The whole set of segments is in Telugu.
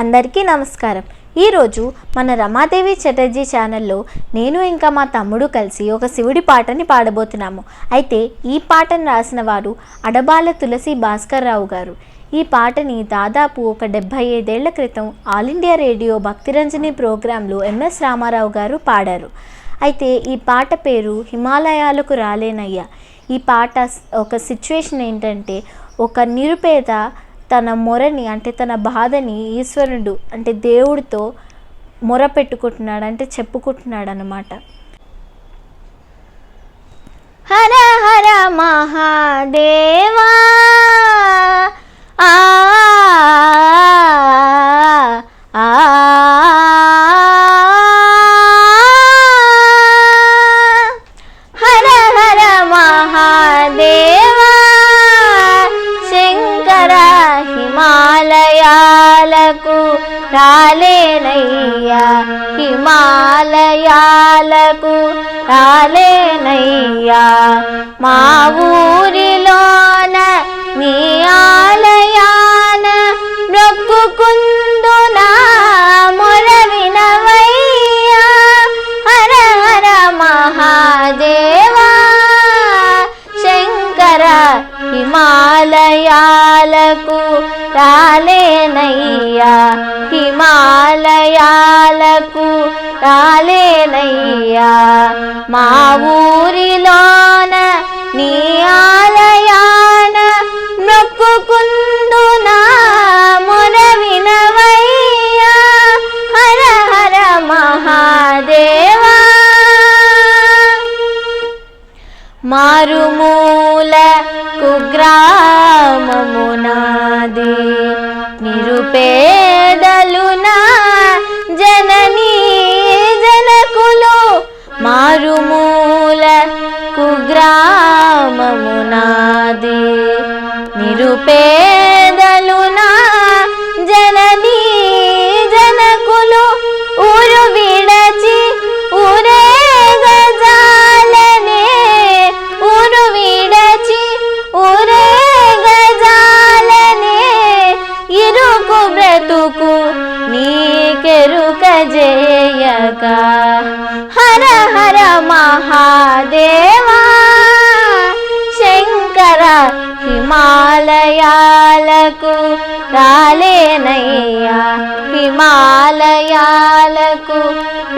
అందరికీ నమస్కారం. ఈరోజు మన రమాదేవి చటర్జీ ఛానల్లో నేను ఇంకా మా తమ్ముడు కలిసి ఒక శివుడి పాటని పాడబోతున్నాము. అయితే ఈ పాటను రాసిన వారు అడబాల తులసి భాస్కర్ రావు గారు. ఈ పాటని దాదాపు ఒక డెబ్భై ఐదేళ్ళ క్రితం ఆల్ ఇండియా రేడియో భక్తిరంజని ప్రోగ్రాంలో ఎంఎస్ రామారావు గారు పాడారు. అయితే ఈ పాట పేరు హిమాలయాలకు రాలేనయ్యా. ఈ పాట ఒక సిచ్యువేషన్ ఏంటంటే ఒక నిరుపేద తన మొరని అంటే తన బాధని ఈశ్వరుడు అంటే దేవుడితో మొర పెట్టుకుంటున్నాడు అంటే చెప్పుకుంటున్నాడు అనమాట హర హర మహాదేవా హిమాలయాలకు రాలేనయ్యా. హిమాలయాలకు రాలేనయ్యా. మా హిమాలయాలకు రాలేనయ్యా. హిమాలయాలకు రాలేనయ్యా. మా ఊరిలోన నీ ఆలయ మారుమూల కుగ్రామమునాది నిరుపేదలునా జననీ జనకులు మారుమూల కుగ్రామమునాది నిరుపే హర మహాదేవా శంకర హిమాలయాలకు రాలేనయ్యా హిమాలయాలకు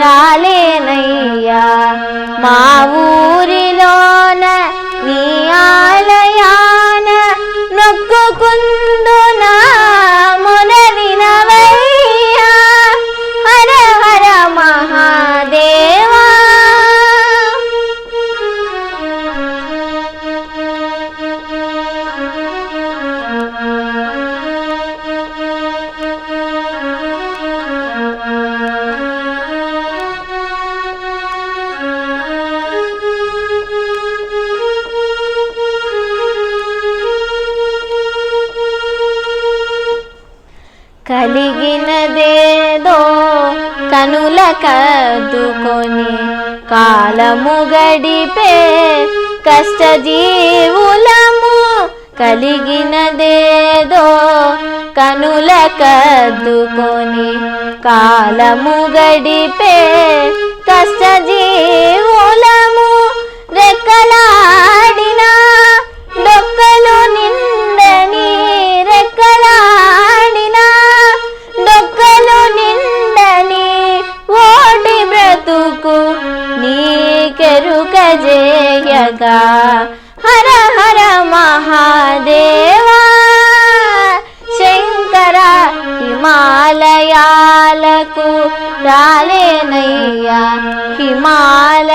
రాలేనయ్యా. మా ఊరి కలిగినదేదో కనుల కద్దుకొని కాలము గడిపే కష్టజీవులము కలిగినదేదో కనుల కద్దుకొని కాలము గడిపే కష్టజీవులము రెక్కలా నీకెరుక జేయగా. హర హర మహాదేవా. శంకర హిమాలయాలకు రాలేనయ్యా. హిమాలయాలకు